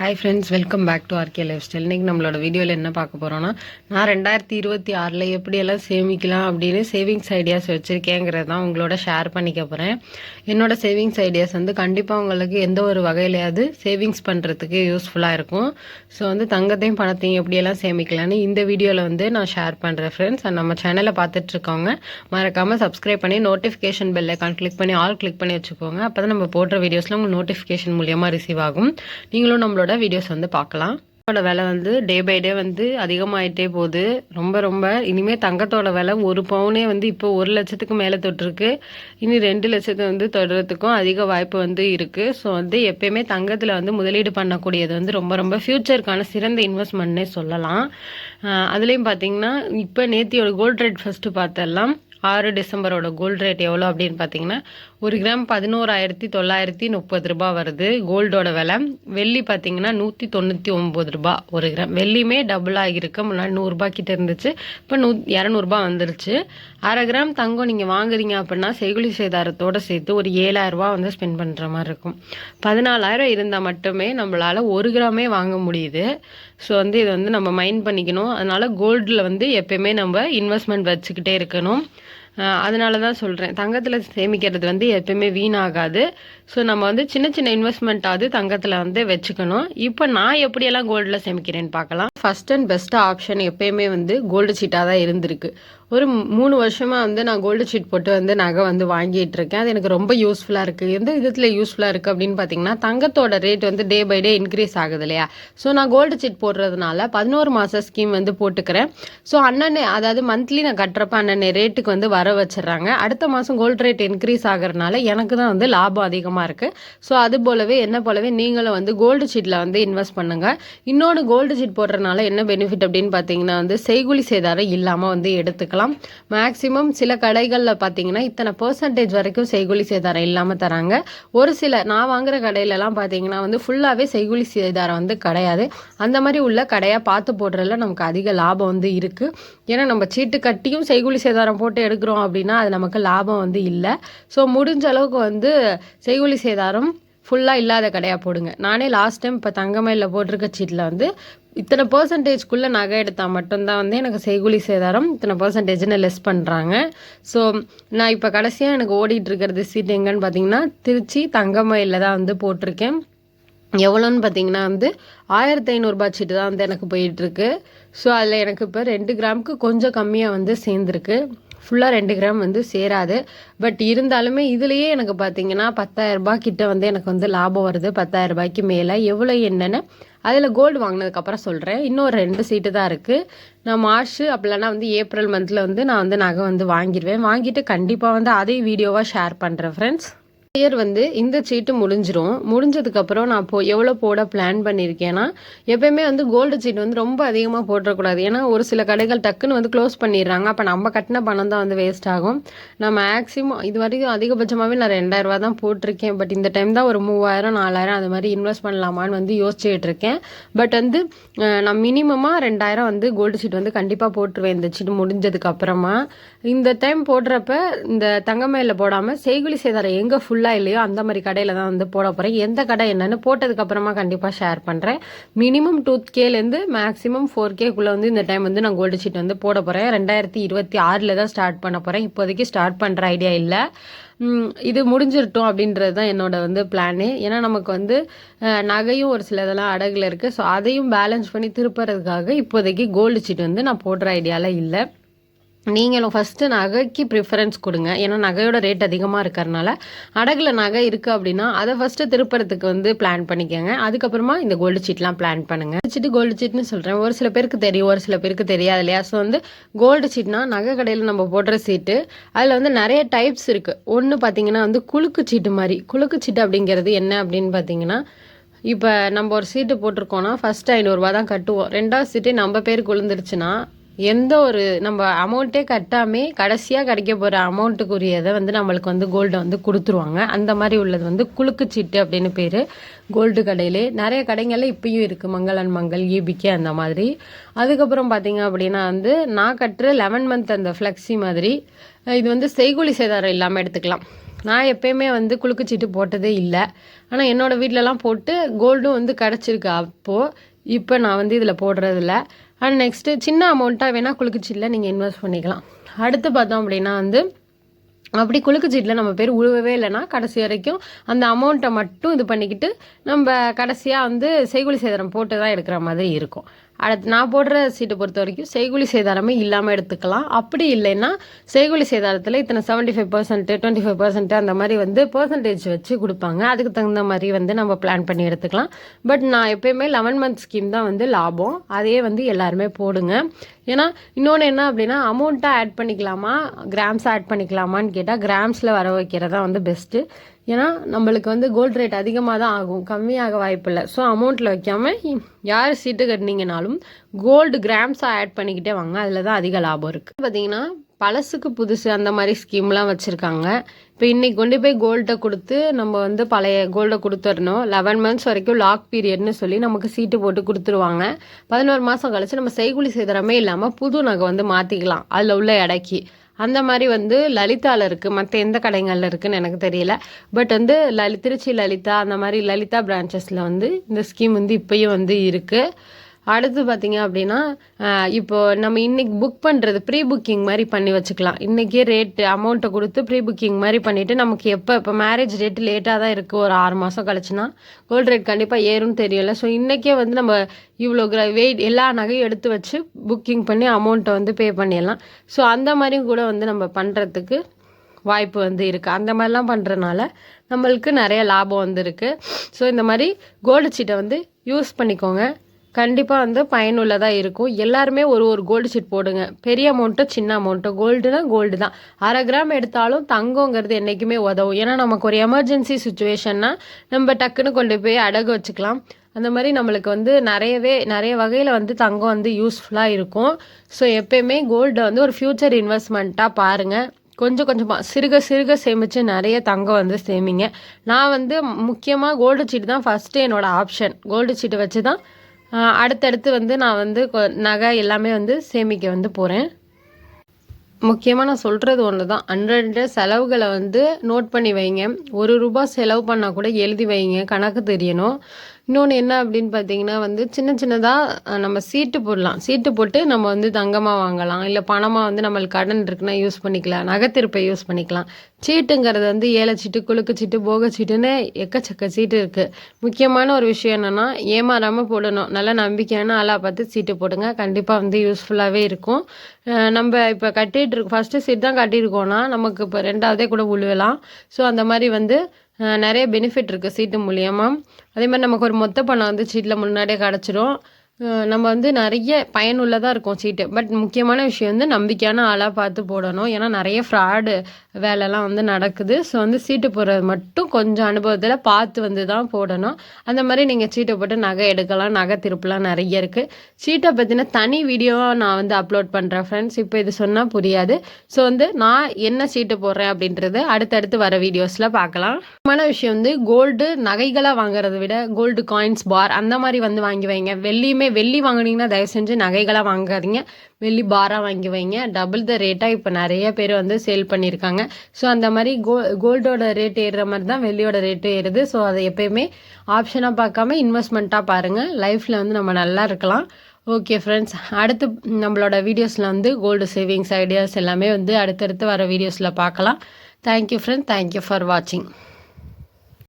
Hi friends welcome back to RK lifestyle இன்றைக்கி நம்மளோட வீடியோவில் என்ன பார்க்க போகிறோன்னா நான் ரெண்டாயிரத்தி இருபத்தி ஆறில் எப்படியெல்லாம் சேமிக்கலாம் அப்படின்னு சேவிங்ஸ் ஐடியாஸ் வச்சுருக்கேங்கிறது தான் உங்களோட ஷேர் பண்ணிக்க போகிறேன் என்னோட சேவிங்ஸ் ஐடியாஸ் வந்து கண்டிப்பாக உங்களுக்கு எந்த ஒரு வகையிலையாவது சேவிங்ஸ் பண்ணுறதுக்கு யூஸ்ஃபுல்லாக இருக்கும். ஸோ வந்து தங்கத்தையும் பணத்தையும் எப்படியெல்லாம் சேமிக்கலாம்னு இந்த வீடியோவில் வந்து நான் ஷேர் பண்ணுறேன் ஃப்ரெண்ட்ஸ் அண்ட் நம்ம சேனலை பார்த்துட்ருக்கோங்க மறக்காமல் சப்ஸ்கிரைப் பண்ணி நோட்டிஃபிகேஷன் பெல் ஐக்கான் கிளிக் பண்ணி ஆல் கிளிக் பண்ணி வச்சுக்கோங்க. அப்போ தான் நம்ம போடுற வீடியோஸில் உங்களுக்கு நோட்டிஃபிகேஷன் மூலியமாக ரிசீவ் ஆகும். நீங்களும் நம்மளோட வீடியோஸ் வந்து பார்க்கலாம். தங்கத்தோட விலை வந்து டே பை டே வந்து அதிகமாயிட்டே போகுது. ரொம்ப ரொம்ப. இனிமே தங்கத்தோட விலை ஒரு பவுனே வந்து இப்போ ஒரு லட்சத்துக்கு மேலே தொட்டிருக்கு. இனி ரெண்டு லட்சத்து வந்து தொடுறதுக்கும் அதிக வாய்ப்பு வந்து இருக்கு. ஸோ வந்து எப்பயுமே தங்கத்தில் வந்து முதலீடு பண்ணக்கூடியது வந்து ரொம்ப ரொம்ப ஃபியூச்சருக்கான சிறந்த இன்வெஸ்ட்மெண்ட்னே சொல்லலாம். அதுலேயும் பார்த்தீங்கன்னா இப்போ நேத்தியோட கோல்ட் ரேட் ஃபர்ஸ்ட் பார்த்தெல்லாம் ஆறு டிசம்பரோட கோல்டு ரேட் எவ்வளோ அப்படின்னு பார்த்தீங்கன்னா ஒரு கிராம் பதினோராயிரத்தி தொள்ளாயிரத்தி முப்பது ரூபாய் வருது. கோல்டோட விலை வெள்ளி பார்த்தீங்கன்னா நூற்றி தொண்ணூற்றி ஒம்பது ரூபா ஒரு கிராம். வெள்ளியுமே டபுள் ஆகியிருக்கு. முன்னாடி நூறுரூபா கிட்ட இருந்துச்சு. இப்போ நூ இரநூறுபா வந்துருச்சு. அரை கிராம் தங்கம் நீங்கள் வாங்குறீங்க அப்படின்னா செய்குலி சேதாரத்தோடு சேர்த்து ஒரு ஏழாயிரரூபா வந்து ஸ்பெண்ட் பண்ணுற மாதிரி இருக்கும். பதினாலாயிரம் இருந்தால் மட்டுமே நம்மளால் ஒரு கிராமே வாங்க முடியுது. ஸோ வந்து இதை வந்து நம்ம மைண்ட் பண்ணிக்கணும். அதனால் கோல்டில் வந்து எப்பயுமே நம்ம இன்வெஸ்ட்மெண்ட் வச்சுக்கிட்டே இருக்கணும். அதனால தான் சொல்கிறேன் தங்கத்தில் சேமிக்கிறது வந்து எப்பயுமே வீணாகாது. ஸோ நம்ம வந்து சின்ன சின்ன இன்வெஸ்ட்மெண்ட்டாவது தங்கத்தில் வந்து வச்சுக்கணும். இப்போ நான் எப்படியெல்லாம் கோல்டில் சேமிக்கிறேன்னு பார்க்கலாம். ஃபஸ்ட் அண்ட் பெஸ்ட் ஆப்ஷன் எப்பயுமே வந்து கோல்டு சீட்டாக தான் இருந்திருக்கு. ஒரு மூணு வருஷமாக வந்து நான் கோல்டு ஷீட் போட்டு வந்து நகை வந்து வாங்கிட்டு இருக்கேன் அது எனக்கு ரொம்ப யூஸ்ஃபுல்லாக இருக்குது எந்த விதத்தில் யூஸ்ஃபுல்லாக இருக்குது அப்படின்னு பார்த்தீங்கன்னா தங்கத்தோட ரேட் வந்து டே பை டே இன்க்ரீஸ் ஆகுது இல்லையா? ஸோ நான் கோல்டு சீட் போடுறதுனால பதினோரு மாத ஸ்கீம் வந்து போட்டுக்கிறேன். ஸோ அண்ணனே அதாவது மந்த்லி நான் கட்டுறப்ப அண்ணனே ரேட்டுக்கு வந்து வர வச்சிடுறாங்க. அடுத்த மாதம் கோல்டு ரேட் இன்க்ரீஸ் ஆகிறதுனால எனக்கு தான் வந்து லாபம் அதிகமாக இருக்குது ஸோ அது போலவே என்ன போலவே நீங்களும் வந்து கோல்டு ஷீட்டில் வந்து இன்வெஸ்ட் பண்ணுங்கள் இன்னொன்று கோல்டு சீட் போடுறதுனால என்ன பெனிஃபிட் அப்படின்னு பார்த்தீங்கன்னா வந்து செய்குலி சேதாரம் இல்லாமல் வந்து எடுத்துக்கலாம். மேக்ஸிமம் சில கடைகளில் பார்த்தீங்கன்னா இத்தனை பர்சன்டேஜ் வரைக்கும் செய்குலி சேதாரம் இல்லாமல் தராங்க. ஒரு சில நான் வாங்குற கடையிலலாம் பார்த்தீங்கன்னா வந்து ஃபுல்லாகவே செய்குலி சேதாரம் வந்து கிடையாது. அந்த மாதிரி உள்ள கடையாக பார்த்து போடுறதுல நமக்கு அதிக லாபம் வந்து இருக்குது ஏன்னா நம்ம சீட்டு கட்டியும் செய்குலி சேதாரம் போட்டு எடுக்கிறோம் அப்படின்னா அது நமக்கு லாபம் வந்து இல்லை. ஸோ முடிஞ்ச அளவுக்கு வந்து செய்குலி சேதாரம் ஃபுல்லாக இல்லாத கடையாக போடுங்க. நானே லாஸ்ட் டைம் இப்போ தங்கமயிலில் போட்டிருக்க சீட்டில் வந்து இத்தனை பர்சன்டேஜ்குள்ளே நகை எடுத்தால் மட்டும்தான் வந்து எனக்கு செய்குலி சேதாரம் இத்தனை பர்சன்டேஜ்னு லெஸ் பண்ணுறாங்க ஸோ நான் இப்போ கடைசியாக எனக்கு ஓடிட்டு இருக்கிறது சீட் எங்கன்னு பார்த்தீங்கன்னா திருச்சி தங்கமயிலில் தான் வந்து போட்டிருக்கேன். எவ்வளோன்னு பார்த்தீங்கன்னா வந்து ஆயிரத்தி ஐநூறுரூபா சீட்டு தான் வந்து எனக்கு போயிட்டுருக்கு ஸோ அதில் எனக்கு இப்போ ரெண்டு கிராமுக்கு கொஞ்சம் கம்மியாக வந்து சேர்ந்துருக்கு. ஃபுல்லாக ரெண்டு கிராம் வந்து சேராது. பட் இருந்தாலுமே இதுலேயே எனக்கு பார்த்தீங்கன்னா பத்தாயிரரூபா கிட்ட வந்து எனக்கு வந்து லாபம் வருது. பத்தாயிரரூபாய்க்கு மேலே. எவ்வளோ என்னென்னு அதில் கோல்டு வாங்கினதுக்கப்புறம் சொல்கிறேன் இன்னும் ரெண்டு சீட்டு தான் இருக்குது நான் மார்ச் அப்படிலனா வந்து ஏப்ரல் மந்தில் வந்து நான் வந்து நகை வந்து வாங்கிடுவேன் வாங்கிட்டு கண்டிப்பாக வந்து அதே வீடியோவாக ஷேர் பண்ணுறேன் ஃப்ரெண்ட்ஸ் இயர் வந்து இந்த சீட்டு முடிஞ்சிரும். முடிஞ்சதுக்கப்புறம் நான் போ எவ்வளோ போட பிளான் பண்ணியிருக்கேன்னா எப்பயுமே வந்து கோல்டு சீட் வந்து ரொம்ப அதிகமாக போட்டக்கூடாது ஏன்னா ஒரு சில கடைகள் டக்குன்னு வந்து க்ளோஸ் பண்ணிடுறாங்க. அப்போ நம்ம கட்டின பணம் தான் வந்து வேஸ்ட் ஆகும். நான் மேக்ஸிமம் இது வரைக்கும் அதிகபட்சமாகவே நான் ரெண்டாயிரரூவா தான் போட்டிருக்கேன். பட் இந்த டைம் தான் ஒரு மூவாயிரம் நாலாயிரம் அது மாதிரி இன்வெஸ்ட் பண்ணலாமான்னு வந்து யோசிச்சுட்டு இருக்கேன். பட் வந்து நான் மினிமமாக ரெண்டாயிரம் வந்து கோல்டு சீட் வந்து கண்டிப்பாக போட்டுருவேன் இந்த சீட் முடிஞ்சதுக்கு அப்புறமா இந்த டைம் போடுறப்ப இந்த தங்கமயில போடாமல் செய்குலி சேதாரம் எங்கே ஃபுல் ஃபுல்லாக இல்லையோ அந்த மாதிரி கடையில் தான் வந்து போட போகிறேன் எந்த கடை என்னன்னு போட்டதுக்கு அப்புறமா கண்டிப்பாக ஷேர் பண்ணுறேன் மினிமம் டூ கேலேருந்து மேக்ஸிமம் ஃபோர் கேக்குள்ளே வந்து இந்த டைம் வந்து நான் கோல்டு சீட் வந்து போட போகிறேன் ரெண்டாயிரத்தி இருபத்தி ஆறில் தான் ஸ்டார்ட் பண்ண போகிறேன் இப்போதைக்கு ஸ்டார்ட் பண்ணுற ஐடியா இல்லை. இது முடிஞ்சிரட்டும் அப்படின்றது தான் என்னோட வந்து பிளானு ஏன்னா நமக்கு வந்து நகையும் ஒரு சில இதெல்லாம் அடகுல இருக்குது ஸோ அதையும் பேலன்ஸ் பண்ணி திருப்புறதுக்காக இப்போதைக்கு கோல்டு சீட் வந்து நான் போடுற ஐடியாவில் இல்லை. நீங்களும் ஃபஸ்ட்டு நகைக்கு ப்ரிஃபரன்ஸ் கொடுங்க. ஏன்னா நகையோட ரேட் அதிகமாக இருக்கிறனால அடகில் நகை இருக்குது அப்படின்னா அதை ஃபஸ்ட்டு திருப்புறத்துக்கு வந்து பிளான் பண்ணிக்கோங்க. அதுக்கப்புறமா இந்த கோல்டு சீட்லாம் பிளான் பண்ணுங்க. சீட்டு கோல்டு சீட்னு சொல்கிறேன் ஒரு சில பேருக்கு தெரியும் ஒரு சில பேருக்கு தெரியாது இல்லையா? ஸோ வந்து கோல்டு சீட்னா நகை கடையில் நம்ம போடுற சீட்டு அதில் வந்து நிறைய டைப்ஸ் இருக்குது ஒன்று பார்த்தீங்கன்னா வந்து குலுக்கு சீட்டு மாதிரி. குலுக்கு சீட்டு அப்படிங்கிறது என்ன அப்படின்னு பார்த்தீங்கன்னா இப்போ நம்ம ஒரு சீட்டு போட்டிருக்கோம்னா ஃபஸ்ட்டு ஐநூறுரூவா தான் கட்டுவோம். ரெண்டாவது சீட்டு நம்ம பேருக்கு விழுந்துருச்சுன்னா எந்த ஒரு நம்ம அமௌண்ட்டே கட்டாமே கடைசியாக கிடைக்க போகிற அமௌண்ட்டுக்குரியதை வந்து நம்மளுக்கு வந்து கோல்டை வந்து கொடுத்துருவாங்க. அந்த மாதிரி உள்ளது வந்து குலுக்குச்சீட்டு அப்படின்னு பேர். கோல்டு கடையிலே நிறைய கடைகளில் இப்பயும் இருக்குது மங்களன் மங்கள் ஈபிகே அந்த மாதிரி. அதுக்கப்புறம் பார்த்தீங்க அப்படின்னா வந்து நான் கட்டுற லெவன் மந்த் அந்த ஃப்ளெக்ஸி மாதிரி. இது வந்து செய்கூலி சேதாரம் இல்லாமல் எடுத்துக்கலாம். நான் எப்பயுமே வந்து குலுக்குச்சீட்டு போட்டதே இல்லை. ஆனால் என்னோடய வீட்டிலலாம் போட்டு கோல்டும் வந்து கிடச்சிருக்கு அப்போது இப்போ நான் வந்து இதில் போடுறதில்ல. அண்ட் நெக்ஸ்ட்டு சின்ன அமௌண்ட்டாக வேணால் குலுக்குச்சீட்டில் நீங்கள் இன்வெஸ்ட் பண்ணிக்கலாம். அடுத்து பார்த்தோம் அப்படின்னா வந்து அப்படி குலுக்குச்சீட்டில் நம்ம பேர் உழுவவே இல்லைன்னா கடைசி வரைக்கும் அந்த அமௌண்ட்டை மட்டும் இது பண்ணிக்கிட்டு நம்ம கடைசியாக வந்து செய்குலி சேதனம் போட்டு தான் எடுக்கிற மாதிரி இருக்கும். அடுத்து நான் போடுற சீட்டை பொறுத்த வரைக்கும் செய்கூலி சேதாரமே இல்லாமல் எடுத்துக்கலாம். அப்படி இல்லைன்னா செய்கூலி சேதாரத்தில் இத்தனை seventy five percent twenty five percent அந்த மாதிரி வந்து பர்சன்டேஜ் வச்சு கொடுப்பாங்க. அதுக்கு தகுந்த மாதிரி வந்து நம்ம பிளான் பண்ணி எடுத்துக்கலாம். பட் நான் எப்பயுமே லெவன் மந்த் ஸ்கீம் தான் வந்து லாபம். அதையே வந்து எல்லாருமே போடுங்க. ஏன்னா இன்னொன்று என்ன அப்படின்னா அமௌண்ட்டாக ஆட் பண்ணிக்கலாமா? கிராம்ஸ் ஆட் பண்ணிக்கலாமான்னு கேட்டால் கிராம்ஸில் வர வைக்கிறதா வந்து பெஸ்ட்டு ஏன்னா நம்மளுக்கு வந்து கோல்டு ரேட் அதிகமாக தான் ஆகும். கம்மியாக வாய்ப்பில்லை. ஸோ அமௌண்ட்டில் வைக்காமல் யார் சீட்டு கட்டினீங்கனாலும் கோல்டு கிராம்ஸாக ஆட் பண்ணிக்கிட்டே வாங்க. அதில் தான் அதிக லாபம் இருக்குது பார்த்தீங்கன்னா பழசுக்கு புதுசு அந்த மாதிரி ஸ்கீம்லாம் வச்சுருக்காங்க. இப்போ இன்றைக்கி கொண்டு போய் கோல்டை கொடுத்து நம்ம வந்து பழைய கோல்டை கொடுத்துடணும். லெவன் மந்த்ஸ் வரைக்கும் லாக் பீரியட்னு சொல்லி நமக்கு சீட்டு போட்டு கொடுத்துருவாங்க. பதினோரு மாதம் கழிச்சு நம்ம செய்குலி செய்தரமே இல்லாமல் புது நகை வந்து மாற்றிக்கலாம் அதில் உள்ள இடைக்கு அந்த மாதிரி வந்து லலிதாவில் இருக்குது மற்ற எந்த கடைகளில் இருக்குதுன்னு எனக்கு தெரியல. பட் வந்து லலி திருச்சி லலிதா அந்த மாதிரி லலிதா பிரான்ச்சஸில் வந்து இந்த ஸ்கீம் வந்து இப்போயும் வந்து இருக்குது அடுத்து பார்த்தீங்க அப்படின்னா இப்போ நம்ம இன்றைக்கி புக் பண்ணுறது ப்ரீ புக்கிங் மாதிரி பண்ணி வச்சுக்கலாம். இன்றைக்கே ரேட்டு அமௌண்ட்டை கொடுத்து ப்ரீ புக்கிங் மாதிரி பண்ணிவிட்டு நமக்கு எப்போ இப்போ மேரேஜ் ரேட்டு லேட்டாக தான் இருக்குது ஒரு ஆறு மாதம் கழிச்சுன்னா கோல்டு ரேட் கண்டிப்பாக ஏறும்னு தெரியல. ஸோ இன்றைக்கே வந்து நம்ம இவ்வளோ கிர வெயிட் எல்லா நகையும் எடுத்து வச்சு புக்கிங் பண்ணி அமௌண்ட்டை வந்து பே பண்ணிடலாம். ஸோ அந்த மாதிரியும் கூட வந்து நம்ம பண்ணுறதுக்கு வாய்ப்பு வந்து இருக்குது அந்த மாதிரிலாம் பண்ணுறனால நம்மளுக்கு நிறைய லாபம் வந்துருக்கு ஸோ இந்த மாதிரி கோல்டு சீட்டை வந்து யூஸ் பண்ணிக்கோங்க. கண்டிப்பாக வந்து பயனுள்ளதாக இருக்கும். எல்லாருமே ஒரு ஒரு கோல்டு ஷீட் போடுங்க. பெரிய அமௌண்ட்டோ சின்ன அமௌண்ட்டோ கோல்டுனா கோல்டு தான். அரை கிராம் எடுத்தாலும் தங்கங்கிறது என்றைக்குமே உதவும். ஏன்னா நமக்கு ஒரு எமர்ஜென்சி சுச்சுவேஷன்னா நம்ம டக்குன்னு கொண்டு போய் அடகு வச்சுக்கலாம். அந்த மாதிரி நம்மளுக்கு வந்து நிறையவே நிறைய வகையில் வந்து தங்கம் வந்து யூஸ்ஃபுல்லாக இருக்கும். ஸோ எப்பயுமே கோல்டை வந்து ஒரு ஃப்யூச்சர் இன்வெஸ்ட்மெண்ட்டாக பாருங்கள் கொஞ்சம் கொஞ்சமாக சிறுக சிறுக சேமித்து நிறைய தங்கம் வந்து சேமிங்க. நான் வந்து முக்கியமாக கோல்டு சீட்டு தான் ஃபஸ்ட்டு என்னோடய ஆப்ஷன் கோல்டு சீட்டு வச்சு தான் அடுத்தடுத்து வந்து நான் வந்து நகை எல்லாமே வந்து சேமிக்க வந்து போகிறேன் முக்கியமாக நான் சொல்கிறது ஒன்று தான் அன்றன்ற செலவுகளை வந்து நோட் பண்ணி வைங்க. ஒரு ரூபா செலவு பண்ணால் கூட எழுதி வைங்க. கணக்கு தெரியணும். இன்னொன்று என்ன அப்படின்னு பார்த்தீங்கன்னா வந்து சின்ன சின்னதாக நம்ம சீட்டு போடலாம். சீட்டு போட்டு நம்ம வந்து தங்கமாக வாங்கலாம். இல்லை பணமாக வந்து நம்மளுக்கு கடன் இருக்குன்னா யூஸ் பண்ணிக்கலாம். நகைத்திருப்பை யூஸ் பண்ணிக்கலாம். சீட்டுங்கிறது வந்து ஏழை சீட்டு குழுக்கு சீட்டு போக சீட்டுன்னு எக்கச்சக்க சீட்டு இருக்குது முக்கியமான ஒரு விஷயம் என்னென்னா ஏமாறாமல் போடணும். நல்ல நம்பிக்கையான ஆளாக பார்த்து சீட்டு போடுங்க. கண்டிப்பாக வந்து யூஸ்ஃபுல்லாகவே இருக்கும். நம்ம இப்போ கட்டிகிட்டு இருக்கோம் ஃபஸ்ட்டு சீட் தான் கட்டியிருக்கோன்னா நமக்கு இப்போ ரெண்டாவதே கூட உழுவலாம். ஸோ அந்த மாதிரி வந்து நிறைய பெனிஃபிட் இருக்குது சீட்டு மூலியமாக அதே மாதிரி நமக்கு ஒரு மொத்த பணம் வந்து சீட்டில் முன்னாடியே கிடச்சிரும். நம்ம வந்து நிறைய பயனுள்ளதாக இருக்கும் சீட்டு. பட் முக்கியமான விஷயம் வந்து நம்பிக்கையான ஆளாக பார்த்து போடணும். ஏன்னா நிறைய ஃப்ராடு வேலைலாம் வந்து நடக்குது. ஸோ வந்து சீட்டு போடுறது மட்டும் கொஞ்சம் அனுபவத்தில் பார்த்து வந்து தான் போடணும். அந்த மாதிரி நீங்கள் சீட்டை போட்டு நகை எடுக்கலாம். நகை திருப்பலாம் நிறைய இருக்குது சீட்டை பற்றின தனி வீடியோவாக நான் வந்து அப்லோட் பண்ணுறேன் ஃப்ரெண்ட்ஸ் இப்போ இது சொன்னால் புரியாது. ஸோ வந்து நான் என்ன சீட்டு போடுறேன் அப்படின்றது அடுத்தடுத்து வர வீடியோஸில் பார்க்கலாம். முக்கியமான விஷயம் வந்து கோல்டு நகைகளாக வாங்குறத விட கோல்டு காயின்ஸ் பார் அந்த மாதிரி வந்து வாங்கி வைங்க. வெள்ளியுமே வெள்ளி வாங்கினீங்கன்னா தயவு செஞ்சு நகைகளாக வாங்காதீங்க. வெள்ளி பாராக வாங்கி வைங்க. டபுள் த ரேட்டாக இப்போ நிறைய பேர் வந்து சேல் பண்ணியிருக்காங்க ஸோ அந்த மாதிரி கோ கோல்டோட ரேட் ஏறுற மாதிரி தான் வெள்ளியோட ரேட்டு ஏறுது. ஸோ அதை எப்பயுமே ஆப்ஷனாக பார்க்காம இன்வெஸ்ட்மெண்ட்டாக பாருங்கள் லைஃப்பில் வந்து நம்ம நல்லா இருக்கலாம். ஓகே ஃப்ரெண்ட்ஸ் அடுத்து நம்மளோட வீடியோஸில் வந்து கோல்டு சேவிங்ஸ் ஐடியாஸ் எல்லாமே வந்து அடுத்தடுத்து வர வீடியோஸில் பார்க்கலாம். தேங்க்யூ ஃப்ரெண்ட்ஸ் தேங்க்யூ ஃபார் வாட்சிங்